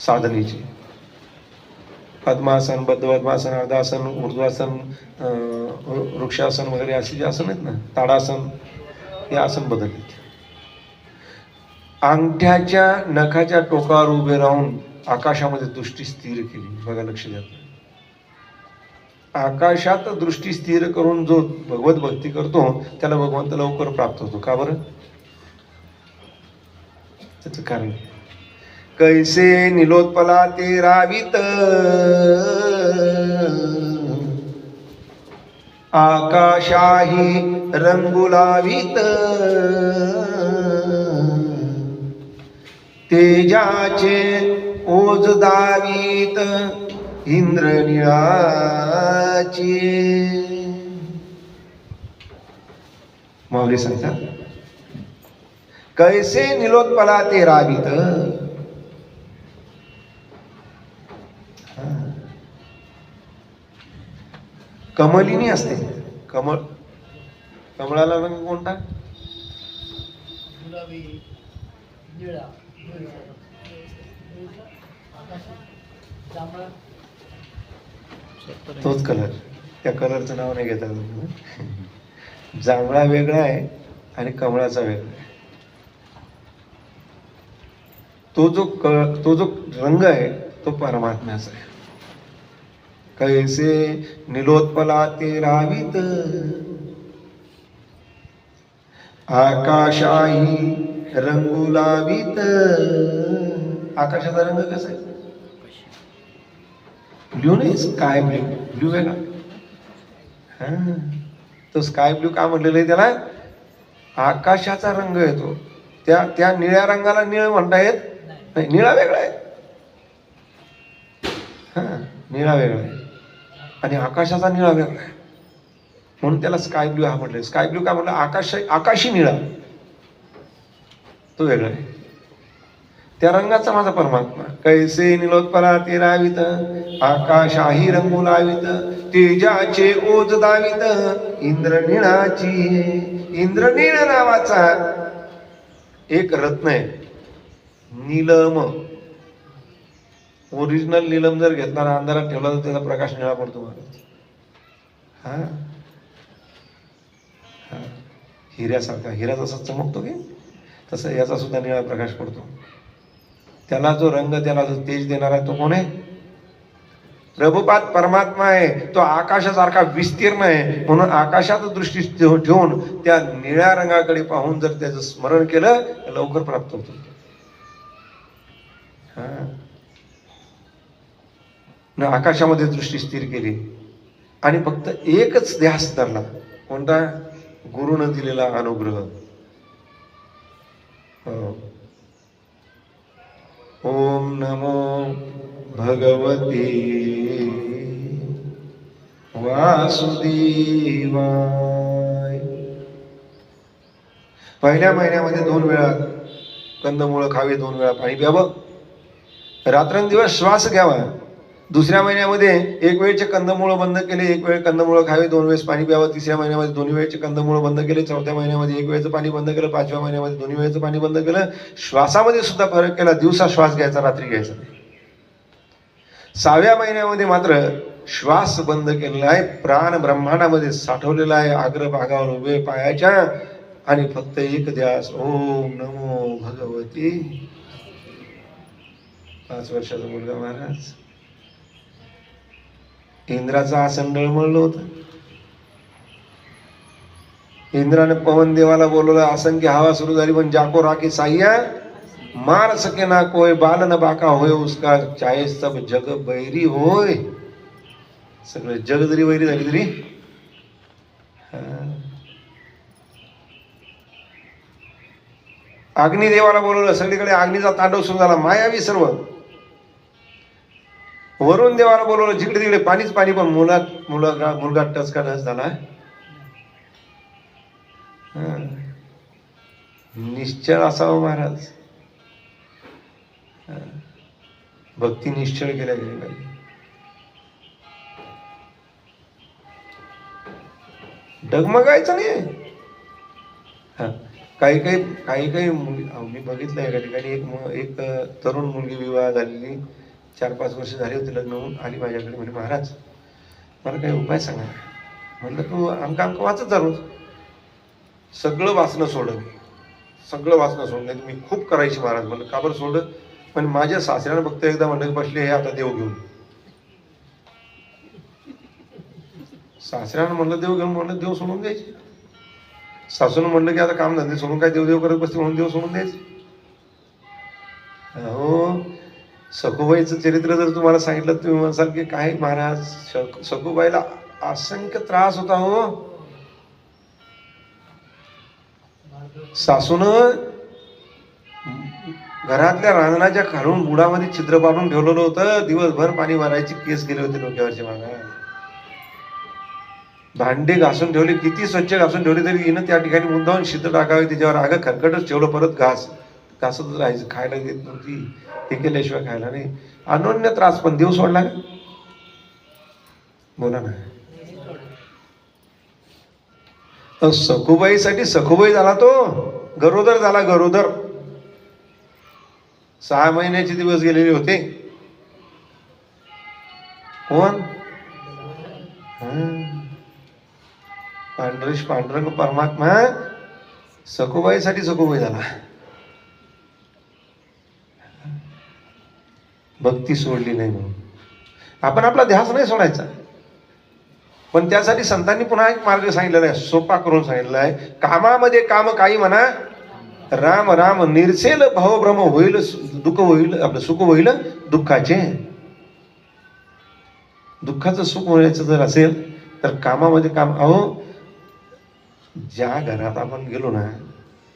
साधनेची. पद्मासन बद्धपद्मासन अर्धासन ऊर्ध्वासन वृक्षासन वगैरे अशी जी आसन आहेत ना ताडासन हे आसन बदलले अंगठ्याच्या नखाच्या टोकावर उभे राहून आकाशामध्ये दृष्टी स्थिर केली. बघा लक्ष द्या. आकाशात दृष्टी स्थिर करून जो भगवत भक्ती करतो त्याला भगवंत लवकर प्राप्त होतो. का बरं? त्याचं कारण कैसे निलोत्पला ते रावित आकाशाही रंगुलावित। तेजाचे ओज दावीत इंद्रनिळाची। माऊली सांगतात कैसे निलोत्पला ते रावित कमलिनी असते. कमळ कमळाला रंग कोणता? तोच कलर त्या कलरचं नाव नाही घेता. जांभळा वेगळा आहे आणि कमळाचा वेगळा आहे. तो जो क तो जो रंग आहे तो परमात्म्याचा आहे. कैसे निलोत्पला ते रावित? आकाशाही रंगू लावित आकाशाचा रंग कसा आहे? ब्ल्यू नाही स्काय ब्ल्यू. ब्ल्यू वेगळा हा. तो स्काय ब्ल्यू का म्हटलेलं आहे त्याला? आकाशाचा रंग येतो त्या त्या निळ्या रंगाला निळ म्हणता येत? नाही निळा वेगळा आहे. हा निळा वेगळा आहे. आणि आकाशाचा निळा वेगळा आहे. म्हणून त्याला स्काय ब्ल्यू हा म्हटलं स्काय ब्ल्यू का म्हटलं? आकाश आकाशी निळा. तो वेगळा आहे. त्या रंगाचा माझा परमात्मा. कैसे निलोत्पला ते रावित आकाशाही रंगू लावित तेजाचे ओज दावित इंद्रनिळाची इंद्रनीळ नावाचा एक रत्न आहे. नीलम. ओरिजिनल नीलम जर घेतला अंधारात ठेवला तर त्याचा प्रकाश निळा पडतो मला हा? हा. हिऱ्यासारखा हिरा जसा चमकतो की तसं याचा सुद्धा निळा प्रकाश पडतो. त्याला जो रंग त्याला जो तेज देणारा आहे तो कोण आहे? प्रभुपात परमात्मा आहे. तो आकाशासारखा विस्तीर्ण आहे. म्हणून आकाशात दृष्टी ठेव- ठेवून त्या निळ्या रंगाकडे पाहून जर त्याचं स्मरण केलं तर लवकर प्राप्त होतो. हा? आकाशामध्ये दृष्टी स्थिर केली. आणि फक्त एकच ध्यास धरला कोणता? गुरुनं दिलेला अनुग्रह. हो. ओम नमो भगवते वासुदेवाय. पहिल्या महिन्यामध्ये दोन वेळा कंदमुळं खावे दोन वेळा पाणी प्यावं. रात्रंदिवस श्वास घ्यावा. दुसऱ्या महिन्यामध्ये एक वेळचे कंदमुळं बंद केले एक वेळ कंदमुळं खावे दोन वेळेस पाणी प्यावं तिसऱ्या महिन्यामध्ये दोन्ही वेळचे कंदमुळं बंद केले चौथ्या महिन्यामध्ये एक वेळचं पाणी बंद केलं पाचव्या महिन्यामध्ये दोन्ही वेळचं पाणी बंद केलं. श्वासामध्ये सुद्धा फरक केला दिवसा श्वास घ्यायचा रात्री घ्यायचा नाही. सहाव्या महिन्यामध्ये मात्र श्वास बंद केलेला आहे प्राण ब्रह्मांडामध्ये साठवलेला आहे आग्र भागावर उभे पायाच्या आणि फक्त एक ध्यास ओम नमो भगवती. पाच वर्षाचा मुलगा महाराज. इंद्राचं आसन डळमळलं होतं. इंद्राने पवन देवाला बोलवलं असंख्य हवा सुरू झाली पण जाको राखी साह्या मार सके ना कोय बाल न बाका होय उसका चाहे सब जग बैरी होय. सगळे जग जरी वैरी झाली तरी. अग्निदेवाला बोलवलं सगळीकडे अग्नीचा तांडव सुरू झाला मायावी सर्व. वरून देवाला बोलवलं जिकडे तिकडे पाणीच पाणी पण मुला मुलगा मुलगा टचका टच झाला. निश्चळ असावं महाराज. भक्ती निश्चळ केल्या गेली पाहिजे. डगमगायचं नाही. हा. काही काही काही काही मुली मी बघितलं एका ठिकाणी एक एक तरुण मुलगी विवाह झालेली. चार पाच वर्ष झाली होती लग्न होऊन आली माझ्याकडे म्हणजे महाराज मला काही उपाय सांगा. म्हणलं तू आमका आमका वाचत झालो सगळं वाचणं सोडव मी सगळं वाचणं सोडलं तर मी खूप करायची महाराज. म्हणलं का बरं सोडलं पण माझ्या सासऱ्यानं फक्त एकदा म्हणलं बसले हे आता देव घेऊन. सासऱ्यानं म्हणलं देव घेऊन म्हणलं देव सोडून द्यायचे. सासून म्हणलं की आता काम धंदे सोडून काय देव देव करत बसते म्हणून देव सोडून द्यायचे. हो सखुबाईचं चरित्र जर तुम्हाला सांगितलं तुम्ही म्हणसाल की काय महाराज सखुबाईला असंख्य त्रास होता हो. सासून घरातल्या रांजणाच्या खालून बुडामध्ये छिद्र पाडून ठेवलेलं होतं. दिवसभर पाणी मारायची केस गेले होते डोक्यावरचे मागा. भांडे घासून ठेवले किती स्वच्छ घासून ठेवले तरी हिनं त्या ठिकाणी मुंदावून छिद्र टाकावे त्याच्यावर आग खरकटच ठेवलं परत घास. घासतच राहायचं खायला घेत नव्हती. हे केल्याशिवाय खायला नाही. अनोन्य त्रास पण देव सोडला का? बोला ना. सखुबाईसाठी सखुबाई झाला तो. गरोदर झाला गरोदर. सहा महिन्याचे दिवस गेलेले होते. कोण? पांढरेश पांडुरंग परमात्मा. सखुबाईसाठी सखुबाई झाला. भक्ती सोडली नाही म्हणून. आपण आपला ध्यास नाही सोडायचा. पण त्यासाठी संतांनी पुन्हा एक मार्ग सांगितलेला आहे सोपा करून सांगितलेला आहे. कामामध्ये काम काही म्हणा राम राम निर्सेल भावभ्रम होईल दुःख होईल आपलं सुख होईल दुःखाचे. दुःखाचं सुख होण्याचं जर असेल तर कामामध्ये काम अहो ज्या घरात आपण गेलो ना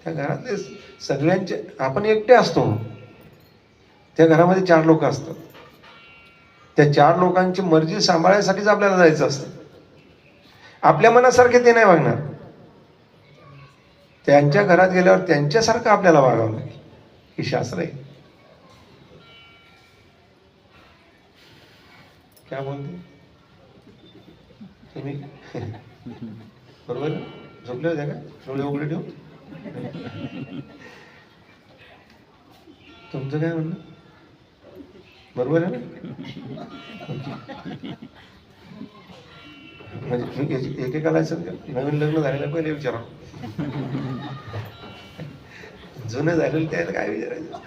त्या घरातले सगळ्यांचे आपण एकटे असतो. त्या घरामध्ये चार लोक असतात. त्या चार लोकांची मर्जी सांभाळण्यासाठीच आपल्याला जायचं असतं. आपल्या मनासारखे ते नाही वागणार. त्यांच्या घरात गेल्यावर त्यांच्यासारखं आपल्याला वागावं लागेल. ही शास्त्र आहे. काय बोलते? तुम्ही? बरोबर? झोपले होते का? डोळे उघडे ठेवून? तुमचं काय म्हणणं? बरोबर आहे ना? म्हणजे मी एकेकाला नवीन लग्न झालेलं पहिले विचारा. जुनं झालेलं त्याला काय विचारायचं?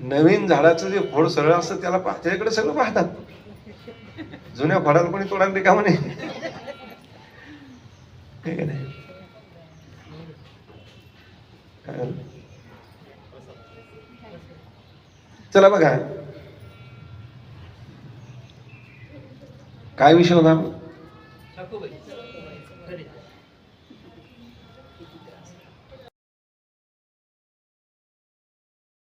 नवीन झाडाचं जे फळ सरळ असतं त्याला त्याच्याकडे सगळं पाहतात. जुन्या फळाला कोणी तोडायला रिकाम नाही है की नाही काय झालं? चला बघा. काय विषय होता?